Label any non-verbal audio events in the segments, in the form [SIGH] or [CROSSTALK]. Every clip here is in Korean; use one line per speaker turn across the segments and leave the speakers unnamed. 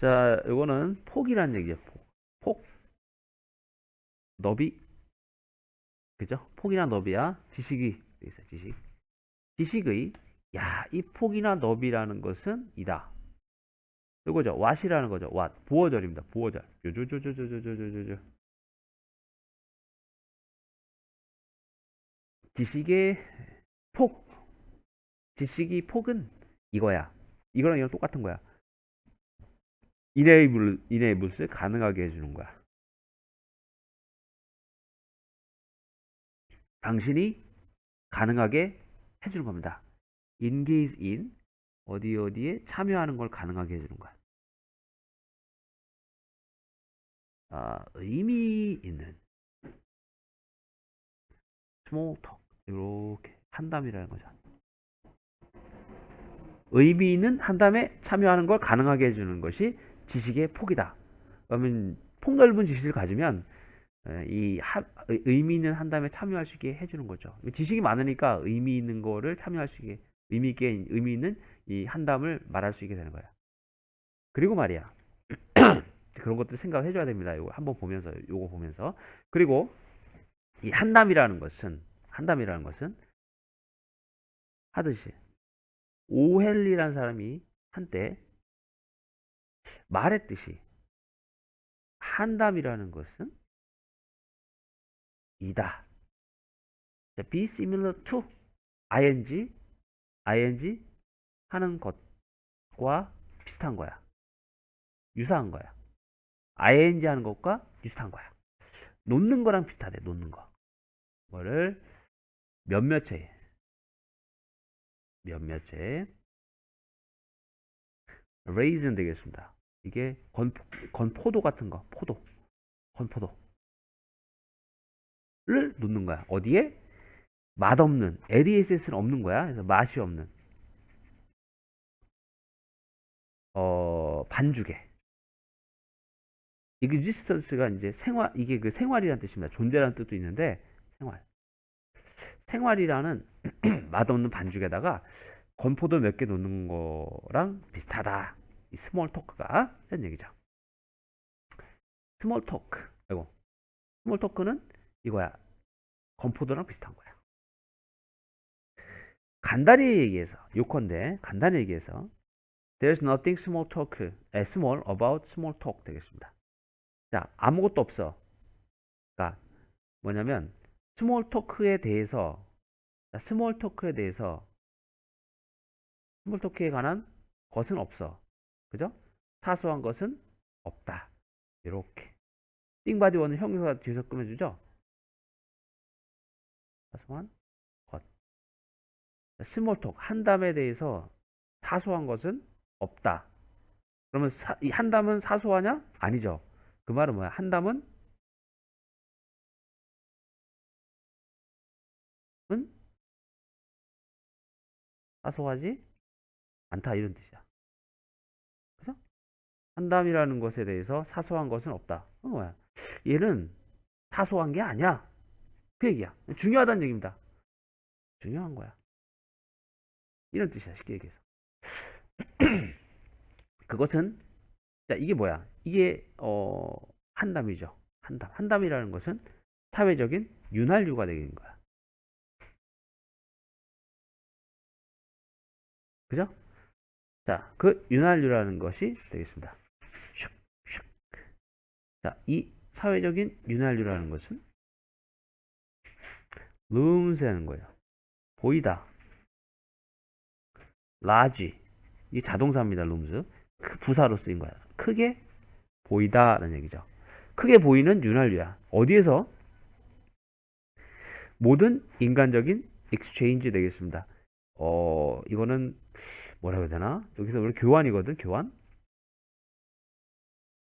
자, 요거는 폭이란 얘기예요. 폭. 폭. 너비. 그죠? 폭이나 너비야. 지식이. 지식. 지식의 야, 이 폭이나 너비라는 것은 이다. 요거죠. 왓이라는 거죠. 왓. 보어절입니다. 보어절. 요조조조조조조조조. 지식의 폭. 지식이 폭은 이거야. 이거랑 이거랑 똑같은 거야. 이네이블, 이네이블스 가능하게 해주는 거야. 당신이 가능하게 해주는 겁니다. engage in 어디 어디에 참여하는 걸 가능하게 해주는 거야. 아, 의미 있는 small talk 이렇게 한담이라는 거죠. 의미 있는 한담에 참여하는 걸 가능하게 해주는 것이 지식의 폭이다. 그러면 폭넓은 지식을 가지면 에, 이 하- 의- 의미 있는 한담에 참여할 수 있게 해주는 거죠. 지식이 많으니까 의미 있는 거를 참여할 수 있게 의미 있게 의미 있는 이 한담을 말할 수 있게 되는 거야. 그리고 말이야. [CLEARS THROAT] 그런 것들 생각해 줘야 됩니다. 이거 한번 보면서 요거 보면서 그리고 이 한담이라는 것은 한담이라는 것은 하듯이 오헬리라는 사람이 한때 말했듯이 한담이라는 것은 이다. 자, be similar to ing ing 하는 것과 비슷한 거야. 유사한 거야. ing 하는 것과 비슷한 거야. 놓는 거랑 비슷하대. 놓는 거. 뭐를 몇몇에 몇몇에 raisin 되겠습니다. 이게 건포, 건포도 같은 거. 포도. 건포도. 를 놓는 거야. 어디에? 맛없는 LESS는 없는 거야. 그래서 맛이 없는 어 반죽에 existence가 이제 생활 이게 그 생활이라는 뜻입니다. 존재라는 뜻도 있는데 생활 생활이라는 [CLEARS THROAT] 맛없는 반죽에다가 건포도 몇 개 놓는 거랑 비슷하다. 이 스몰 토크가 이런 얘기죠. 스몰 토크. 아이고. 스몰 토크는 이거야. 건포도랑 비슷한 거야. 간단히 얘기해서 요컨대 간단히 얘기해서 There's nothing small talk, 에, small about small talk 되겠습니다. 자 아무것도 없어. 그러니까 뭐냐면 스몰 토크에 대해서 자, 스몰 토크에 대해서 스몰 토크에 관한 것은 없어. 그죠? 사소한 것은 없다. 이렇게 띵바디 원은 형용사 뒤에서 끊어주죠. 사소한 것. 스몰톡 한담에 대해서 사소한 것은 없다. 그러면 사, 이 한담은 사소하냐? 아니죠. 그 말은 뭐야? 한담은 은 사소하지 않다 이런 뜻이야. 한담이라는 것에 대해서 사소한 것은 없다. 그 뭐야? 얘는 사소한 게 아니야. 그 얘기야. 중요하다는 얘기입니다. 중요한 거야. 이런 뜻이야. 쉽게 얘기해서. [CLEARS THROAT] 그것은 자 이게 뭐야? 이게 어 한담이죠. 한담. 한담이라는 것은 사회적인 윤활유가 되는 거야. 그죠? 자, 그 윤활유라는 것이 되겠습니다. 자, 이 사회적인 윤활유라는 것은 룸스라는 거예요. 보이다. 라지. 이게 자동사입니다. 룸스. 그 부사로 쓰인 거야. 크게 보이다라는 얘기죠. 크게 보이는 윤활유야. 어디에서? 모든 인간적인 익스체인지 되겠습니다. 어, 이거는 뭐라고 해야 되나? 여기서 우리 교환이거든. 교환.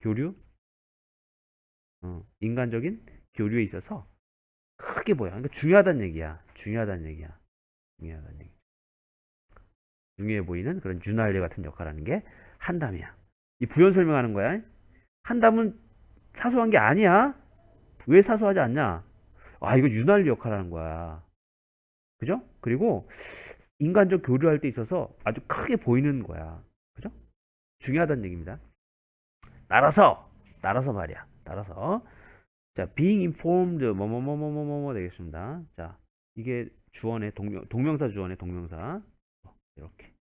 교류. 어, 인간적인 교류에 있어서 크게 보여. 그러니까 중요하다는 얘기야. 중요하다는 얘기야. 중요하다는 얘기. 중요해 보이는 그런 윤활유 같은 역할을 하는 게 한담이야. 이 부연 설명하는 거야. 한담은 사소한 게 아니야. 왜 사소하지 않냐? 아, 이거 윤활유 역할을 하는 거야. 그죠? 그리고 인간적 교류할 때 있어서 아주 크게 보이는 거야. 그죠? 중요하다는 얘기입니다. 따라서 따라서 말이야. 따라서 자, being informed 뭐뭐뭐뭐뭐뭐 되겠습니다. 자, 이게 주어의 동명 동명사 주어의 동명사 이렇게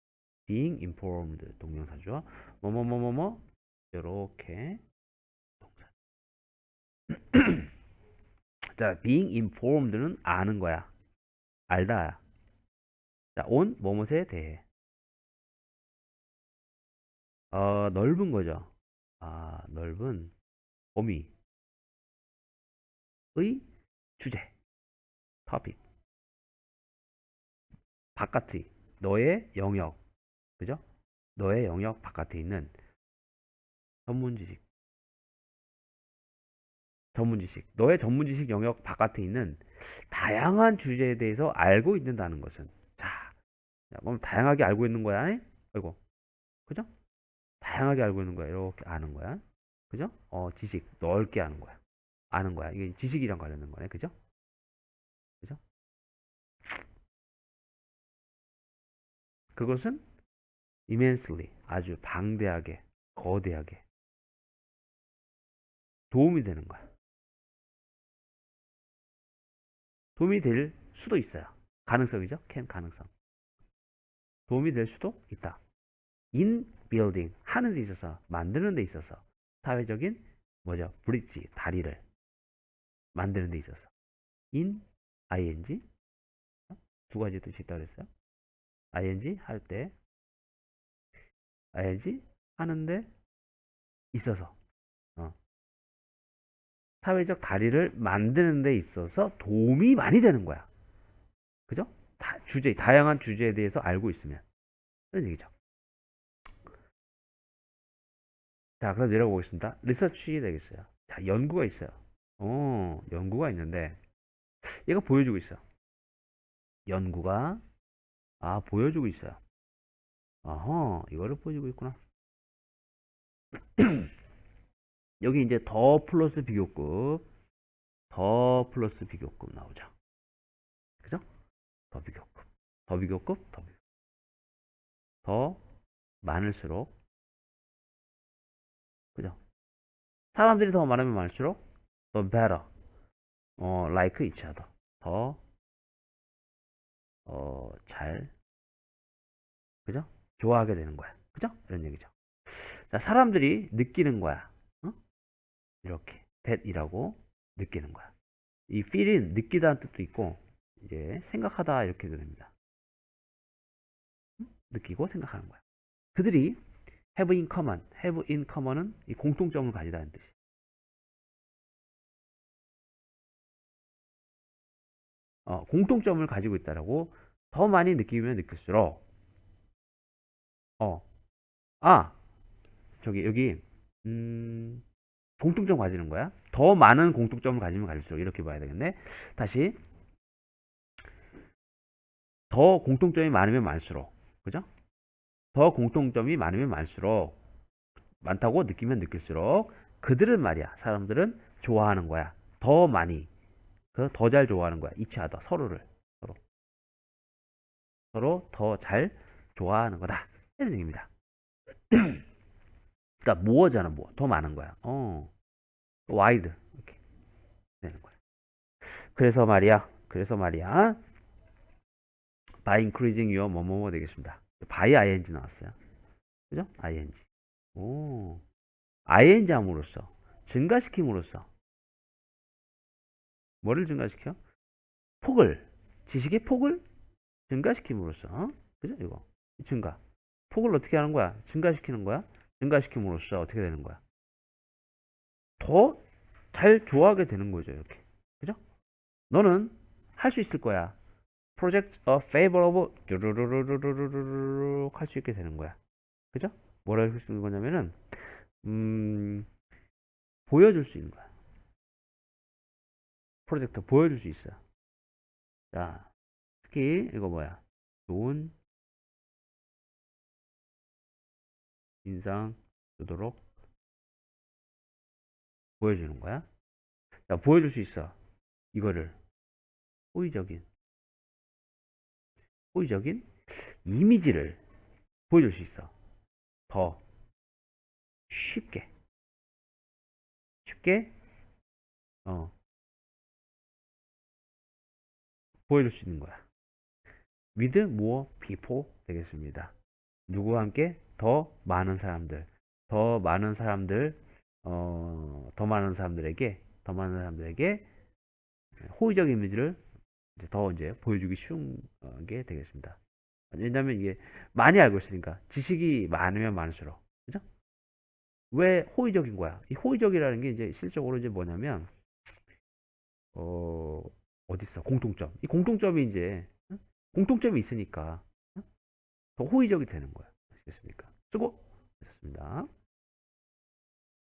being informed 동명사 주어 뭐뭐뭐뭐뭐 이렇게 동사. [CLEARS THROAT] 자, being informed는 아는 거야. 알다. 자, on 뭐뭐에 대해. 어, 넓은 거죠. 아, 넓은 범위. 의 주제. topic. 바깥의 너의 영역. 그죠? 너의 영역 바깥에 있는 전문 지식. 전문 지식. 너의 전문 지식 영역 바깥에 있는 다양한 주제에 대해서 알고 있는다는 것은 자, 자, 그럼 다양하게 알고 있는 거야. 에? 아이고. 그죠? 다양하게 알고 있는 거야. 이렇게 아는 거야. 그죠? 어, 지식 넓게 아는 거야. 아는 거야. 이게 지식이랑 관련된 거네. 그죠? 그죠? 그것은 immensely 아주 방대하게 거대하게 도움이 되는 거야. 도움이 될 수도 있어요. 가능성이죠. can 가능성. 도움이 될 수도 있다. in building 하는 데 있어서 만드는 데 있어서 사회적인 뭐죠? 브릿지 다리를 만드는 데 있어서 in ing 두 가지 뜻이 있다고 그랬어요. ing 할 때 ing 하는데 있어서 어. 사회적 다리를 만드는 데 있어서 도움이 많이 되는 거야. 그죠? 다, 주제 다양한 주제에 대해서 알고 있으면 그런 얘기죠. 자, 그럼 내려가 보겠습니다. 리서치 되겠어요. 자, 연구가 있어요. 어, 연구가 있는데 얘가 보여주고 있어. 연구가 아 보여주고 있어요. 어허, 이거를 보여주고 있구나. [CLEARS THROAT] 여기 이제 더 플러스 비교급, 더 플러스 비교급 나오죠. 그죠? 더 비교급, 더 비교급, 더 비교급. 더 많을수록, 사람들이 더 많으면 많을수록 더 better, 어, like each other, 더, 어, 잘, 그죠? 좋아하게 되는 거야. 그죠? 이런 얘기죠. 자, 사람들이 느끼는 거야. 어? 이렇게 that이라고 느끼는 거야. 이 feel은 느끼다는 뜻도 있고 이제 생각하다 이렇게 됩니다. 응? 느끼고 생각하는 거야. 그들이 have in common, have in common은 이 공통점을 가지다는 뜻이. 어, 공통점을 가지고 있다라고 더 많이 느끼면 느낄수록 어, 아, 저기 여기 음, 공통점 가지는 거야. 더 많은 공통점을 가지면 가질수록 이렇게 봐야 되겠네. 다시 더 공통점이 많으면 많을수록 그죠? 더 공통점이 많으면 많을수록 많다고 느끼면 느낄수록 그들은 말이야. 사람들은 좋아하는 거야. 더 많이 그더잘 좋아하는 거야. 이치하다 서로를 서로 서로 더 잘 좋아하는 거다. 이런 얘기입니다. [CLEARS THROAT] 그러니까 모어잖아, 모어. 더 많은 거야. 어. 와이드. 이렇게 되는 거야. 그래서 말이야. 그래서 말이야. by increasing your 뭐뭐뭐 되겠습니다. By ing 나왔어요. 그죠? ing. 오. ing 함으로써 증가시킴으로써 뭐를 증가시켜? 폭을 지식의 폭을 증가시킴으로써 어? 그죠? 이거 증가. 폭을 어떻게 하는 거야? 증가시키는 거야? 증가시킴으로써 어떻게 되는 거야? 더 잘 좋아하게 되는 거죠, 이렇게. 그죠? 너는 할 수 있을 거야. project a favorable 할 수 있게 되는 거야. 그죠? 뭐라 할수 있는 거냐면은 음, 보여줄 수 있는 거야. 프로젝트 보여줄 수 있어. 자, 특히 이거 뭐야? 좋은 인상 주도록 보여주는 거야. 자, 보여줄 수 있어. 이거를 호의적인 호의적인 이미지를 보여줄 수 있어. 더 쉽게 함께 어, 보여줄 수 있는 거야. with more people 되겠습니다. 누구와 함께 더 많은 사람들, 더 많은 사람들, 어, 더 많은 사람들에게, 더 많은 사람들에게 호의적 이미지를 이제 더 이제 보여주기 쉬운 어, 게 되겠습니다. 왜냐하면 이게 많이 알고 있으니까 지식이 많으면 많을수록 그죠? 왜 호의적인 거야? 이 호의적이라는 게 이제 실적으로 이제 뭐냐면 어 어디 있어? 공통점. 이 공통점이 이제 응? 공통점이 있으니까 응? 더 호의적이 되는 거야. 아시겠습니까? 수고 하셨습니다.